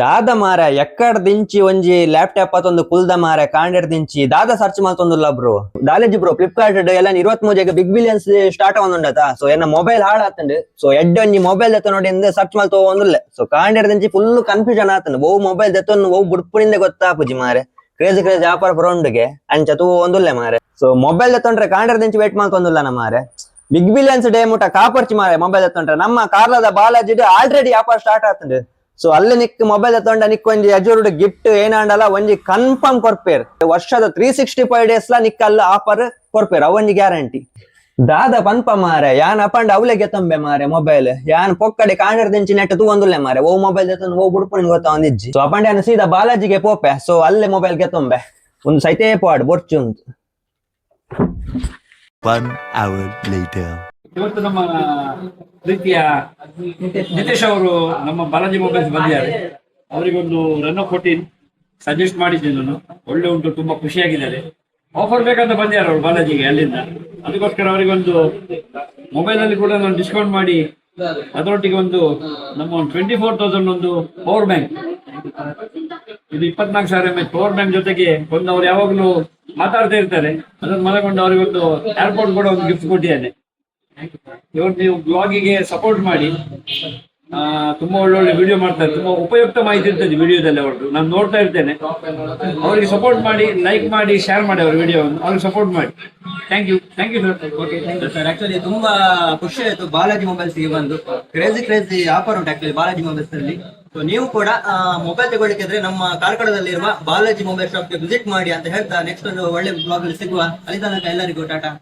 ದಾದ ಮಾರ ಎಕ್ಕಡ ದಿಂಚಿ ಒಂಜಿ ಲ್ಯಾಪ್ಟಾಪ್ ಅತ್ತೊಂದು ಕುಲ್ದ ಮಾರ ಕಾಂಡೆಡ್ ದಿಂಚಿ. ದಾದ ಸರ್ಚ್ ಮಲ್ತೊಂದುಲ್ಲ ಬ್ರೋ. ದಾಲೇಜ್ ಬ್ರೋ ಫ್ಲಿಪ್ಕಾರ್ಟ್ ಎಲ್ಲ ಇರುವತ್ ಮೂಜೆಗೆ ಬಿಗ್ ಬಿಲಿಯನ್ಸ್ ಸ್ಟಾರ್ಟ್ ಆವೊಂದುಂಡತ. ಸೊ ಎನ್ನ ಮೊಬೈಲ್ ಹಾಳ್ ಆತಂಡ್ ಸೊ ಎಡ್ ಒಂಜಿ ಮೊಬೈಲ್ ದೆತ್ತ ನೋಡಿ ಸರ್ಚ್ ಮಲ್ತೋ ಸೊ ಕಾಂಡೆಡ್ ದಿಂಚಿ ಫುಲ್ ಕನ್ಫ್ಯೂಷನ್ ಆತಂಡ್. ಓ ಮೊಬೈಲ್ ದತ್ತೊಂದು, ಬಹು ಬುಡ್ಪುನಿಂದ ಗೊತ್ತಾಪುಜಿ ಮಾರೆ ಕ್ರೇಜಿ ಕ್ರೇಜ್ ಆಫರ್ ಬರೋಂಡ್ಗೆ ಅಂಡ್ ತೂ ಒಂದುಲ್ಲೆ ಮಾರೆ ಸೊ ಮೊಬೈಲ್ ದತ್ತೊಂಡ್ರೆ ಕಾಂಡೆಡ್ ದಿಂಚಿ ವೇಟ್ ಮಲ್ತೊಂದುಲ್ಲ ನಮ್ಮ ಮಾರೆ ಬಿಗ್ ಬಿಲಿಯನ್ಸ್ ಡೇ ಮುಟ ಕಾಪರ್ಚಿ ಮಾರೆ ಮೊಬೈಲ್ ಎತ್ತೊಂಡ್ರೆ ನಮ್ಮ ಕಾರ್ಲದ ಬಾಲಾಜಿ ಆಲ್ರೆಡಿ ಆಫರ್ ಸ್ಟಾರ್ಟ್ ಆತಂಡ್. ಸೊ ಅಲ್ಲಿ ನಿಕ್ ಮೊಬೈಲ್ ತಗೊಂಡ ನಿಕ್ ಒಂಜಿ ಅಜೂರ್ಡ್ ಗಿಫ್ಟ್ ಏನಾಂಡಲ್ಲ ಒಂಜಿ ಕನ್ಫರ್ಮ್ ಕೊರ್ಪೇರ್. ವರ್ಷದ ತ್ರೀ ಸಿಕ್ಸ್ಟಿ ಫೈವ್ ಡೇಸ್ ಲ ನಿಕ್ ಅಲ್ಲ ಆಫರ್ ಕೊರ್ಪೇರ್ ಅವೊಂಜಿ ಗ್ಯಾರಂಟಿ ದಾದ ಪಂಪ ಮಾರೆ ಯಾನ್ ಅಪಂಡ್ ಅವ್ಲೆಗೆ ತಂಬೆ ಮಾರೆ ಮೊಬೈಲ್ ಯಾನ್ ಪೊಕ್ಕಡೆ ಕಾಂಡರ್ ದಿಂಚಿ ನೆಟ್ ತೂವೊಂದುಲ್ಲೆ ಮಾರೆ ಓ ಮೊಬೈಲ್ ಜೊತೆ ಓ ಬುಡ್ಪುಣಿಗೆ ಗೊತ್ತ ಒಂದಿಜ್ಜಿ ಸೊ ಅಪಂಡ ಯಾನ್ ಸೀದಾ ಬಾಲಾಜಿಗೆ ಪೋಪೆ ಸೊ ಅಲ್ಲೇ ಮೊಬೈಲ್ ಗೆತ್ತಂಬೆ ಒಂದು ಸೈತೆ ಪಾಡ್ ಬೊರ್ಚು ಉಂಟು One hour later. ಇವತ್ತು ನಮ್ಮ ಪ್ರೀತಿಯ ನಿತೇಶ್ ಅವರು ನಮ್ಮ ಬಾಲಾಜಿ ಮೊಬೈಲ್ಸ್ ಬಂದಿದ್ದಾರೆ. ಅವರಿಗೊಂದು ರನ್ ಫೋರ್ಟೀನ್ ಸಜೆಸ್ಟ್ ಮಾಡಿದ್ದೆ ನಾನು. ಒಳ್ಳೆ ಉಂಟು, ತುಂಬಾ ಖುಷಿಯಾಗಿದ್ದಾರೆ. ಆಫರ್ ಬೇಕಂತ ಬಂದಿದ್ದಾರೆ ಅವರು ಬಾಲಾಜಿಗೆ ಅಲ್ಲಿಂದ. ಅದಕ್ಕೋಸ್ಕರ ಅವರಿಗೊಂದು ಮೊಬೈಲ್ ಅಲ್ಲಿ ಕೂಡ ನಾನು ಡಿಸ್ಕೌಂಟ್ ಮಾಡಿ ಅದರೊಟ್ಟಿಗೆ ಒಂದು ನಮ್ಮ ಒಂದು ಟ್ವೆಂಟಿ ಫೋರ್ ತೌಸಂಡ್ ಒಂದು ಪವರ್ ಬ್ಯಾಂಕ್ ಇದು ಇಪ್ಪತ್ನಾಲ್ಕು ಸಾವಿರ ಎಂ ಎಚ್ ಪವರ್ ಬ್ಯಾಂಕ್ ಜೊತೆಗೆ ಒಂದು ಅವ್ರು ಯಾವಾಗಲೂ ಮಾತಾಡ್ತಾ ಇರ್ತಾರೆ. ಅದನ್ನು ಮನಗೊಂಡು ಅವರಿಗೊಂದು ಏರ್ಪೋರ್ಟ್ ಕೂಡ ಒಂದು ಗಿಫ್ಟ್ ಕೊಟ್ಟಿದ್ದೇನೆ. ಇವರು ನೀವು ಬ್ಲಾಗಿಗೆ ಸಪೋರ್ಟ್ ಮಾಡಿ ತುಂಬಾ ಒಳ್ಳೊಳ್ಳೆ ವಿಡಿಯೋ ಮಾಡ್ತಾರೆ. ತುಂಬಾ ಉಪಯುಕ್ತ ಮಾಹಿತಿ ಇರ್ತದೆ ವಿಡಿಯೋದಲ್ಲಿ ಅವ್ರದ್ದು. ನಾನು ನೋಡ್ತಾ ಇರ್ತೇನೆ. ಅವರಿಗೆ ಸಪೋರ್ಟ್ ಮಾಡಿ ಲೈಕ್ ಮಾಡಿ ಶೇರ್ ಮಾಡಿ ಅವ್ರ ವಿಡಿಯೋವನ್ನು. ಅವ್ರಿಗೆ ಸಪೋರ್ಟ್ ಮಾಡಿ. Thank you thank you sir sir actually ತುಂಬಾ ಖುಷಿ ಆಯ್ತು ಬಾಲಾಜಿ ಮೊಬೈಲ್ಸ್ಗೆ ಬಂದು. ಕ್ರೇಜಿ ಕ್ರೇಜಿ ಆಫರ್ ಉಂಟು ಆಕ್ಚುಲಿ ಬಾಲಾಜಿ ಮೊಬೈಲ್ಸ್ ಅಲ್ಲಿ. ಸೊ ನೀವು ಕೂಡ ಮೊಬೈಲ್ ತಗೊಳ್ಳಿಕ್ಕೆ ಇದ್ರೆ ನಮ್ಮ ಕಾರ್ಕಳದಲ್ಲಿರುವ ಬಾಲಾಜಿ ಮೊಬೈಲ್ ಶಾಪ್ಗೆ ವಿಸಿಟ್ ಮಾಡಿ ಅಂತ ಹೇಳ್ತಾ ನೆಕ್ಸ್ಟ್ ಒಂದು ಒಳ್ಳೆ ಬ್ಲಾಗ್ ಸಿಗುವ. ಅಲ್ಲಿ ತನಕ ಎಲ್ಲರಿಗೂ ಟಾಟಾ.